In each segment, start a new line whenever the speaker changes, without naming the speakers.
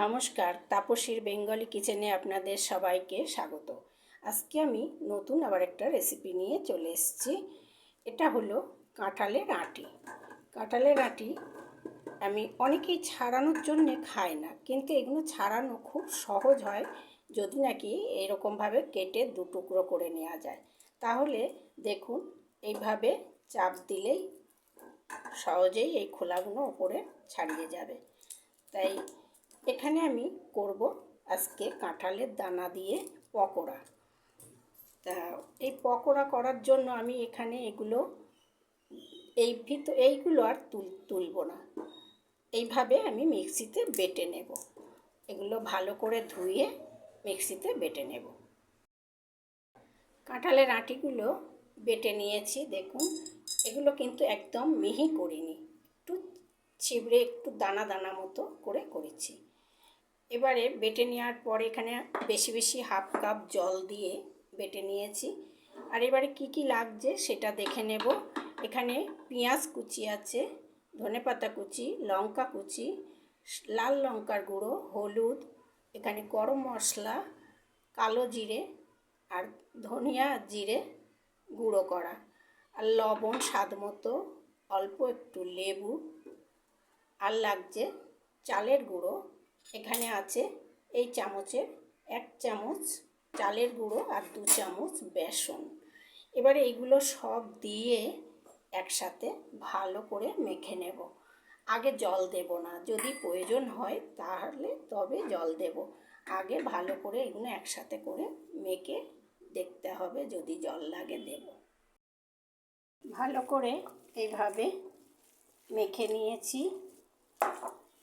নমস্কার, তাপসীর বেঙ্গলি কিচেনে আপনাদের সবাইকে স্বাগত। আজকে আমি নতুন আবার একটা রেসিপি নিয়ে চলে এসেছি। এটা হলো কাঁঠালের আটি। কাঁঠালের আটি আমি অনেকেই ছাড়ানোর জন্যে খায় না, কিন্তু এগুলো ছাড়ানো খুব সহজ হয় যদি নাকি এরকমভাবে কেটে দু টুকরো করে নেওয়া যায়। তাহলে দেখুন, এইভাবে চাপ দিলেই সহজেই এই খোলাগুলো ওপরে ছাড়িয়ে যাবে। তাই এখানে আমি করব আজকে কাঁঠালের দানা দিয়ে পকোড়া। তা এই পকোড়া করার জন্য আমি এখানে এগুলো, এই ভিতর এইগুলো আর তুল, তুলব না। এইভাবে আমি মিক্সিতে বেটে নেব। এগুলো ভালো করে ধুয়ে মিক্সিতে বেটে নেব। কাঁঠালের আটিগুলো বেটে নিয়েছি, দেখুন। এগুলো কিন্তু একদম মিহি করিনি। একটু ছিবড়ে, একটু দানা দানা মতো করে করেছি। এবারে বেটে নেওয়ার পর এখানে বেশি বেশি হাফ কাপ জল দিয়ে বেটে নিয়েছি। আর এবারে কি কি লাগছে সেটা দেখে নেব। এখানে পেঁয়াজ কুচি আছে, ধনে পাতা কুচি, লঙ্কা কুচি, লাল লঙ্কার গুঁড়ো, হলুদ, এখানে গরম মশলা, কালো জিরে আর ধনিয়া জিরে গুঁড়ো করা। আর লবণ স্বাদ মতো, অল্প একটু লেবু। আর লাগছে চালের গুঁড়ো। এখানে আছে এই চামচের এক চামচ চালের গুঁড়ো আর দু চামচ বেসন। এবারে এইগুলো সব দিয়ে একসাথে ভালো করে মেখে নেব। আগে জল দেব না, যদি প্রয়োজন হয় তাহলে তবে জল দেব। আগে ভালো করে এগুলো একসাথে করে মেখে দেখতে হবে, যদি জল লাগে দেব। ভালো করে এইভাবে মেখে নিয়েছি।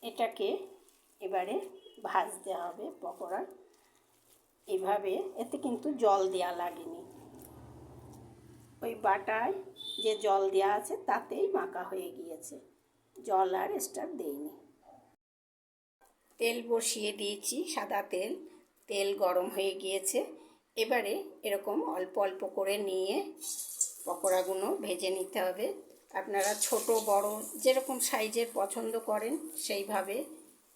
এটাকে এবারে ভাজতে হবে পকোড়া। এভাবে এতে কিন্তু জল দেওয়া লাগেনি। ওই বাটায় যে জল দেওয়া আছে তাতেই মাখা হয়ে গিয়েছে। জল আর এক্সট্রা দেইনি। তেল বসিয়ে দিয়েছি সাদা তেল। তেল গরম হয়ে গিয়েছে। এবারে এরকম অল্প অল্প করে নিয়ে পকোড়াগুলো ভেজে নিতে হবে। আপনারা ছোট, বড়, যেরকম সাইজের পছন্দ করেন সেইভাবে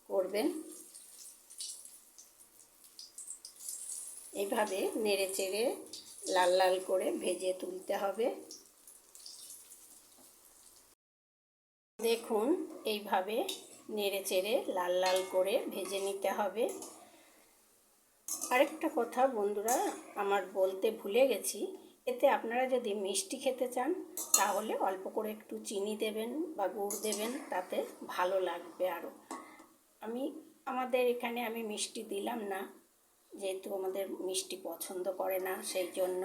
করবেন। এইভাবে নেড়ে চেড়ে লাল লাল করে ভেজে তুলতে হবে। দেখুন, এইভাবে নেড়ে চেড়ে লাল লাল করে ভেজে নিতে হবে। আরেকটা কথা বন্ধুরা, আমার বলতে ভুলে গেছি। এতে আপনারা যদি মিষ্টি খেতে চান, তাহলে অল্প করে একটু চিনি দেবেন বা গুড় দেবেন, তাতে ভালো লাগবে আরও আমি, আমাদের এখানে আমি মিষ্টি দিলাম না, যেহেতু আমাদের মিষ্টি পছন্দ করে না সেই জন্য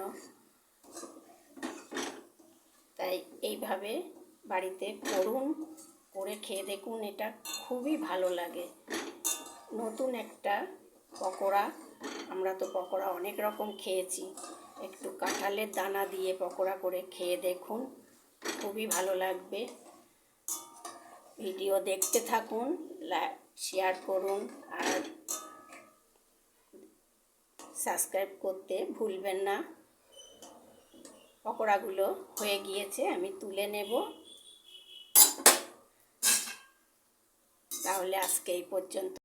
তাই এইভাবে বাড়িতে করুন, করে খেয়ে দেখুন, এটা খুবই ভালো লাগে। নতুন একটা পকোড়া, আমরা তো পকোড়া অনেক রকম খেয়েছি। একটু কাঁঠালের দানা দিয়ে পকোড়া করে খেয়ে দেখুন, খুবই ভালো লাগবে। ভিডিও দেখতে থাকুন শেয়ার করুন আর সাবস্ক্রাইব করতে ভুলবেন না। পকোড়াগুলো হয়ে গিয়েছে, আমি তুলে নেব। তাহলে আজকে এই পর্যন্ত।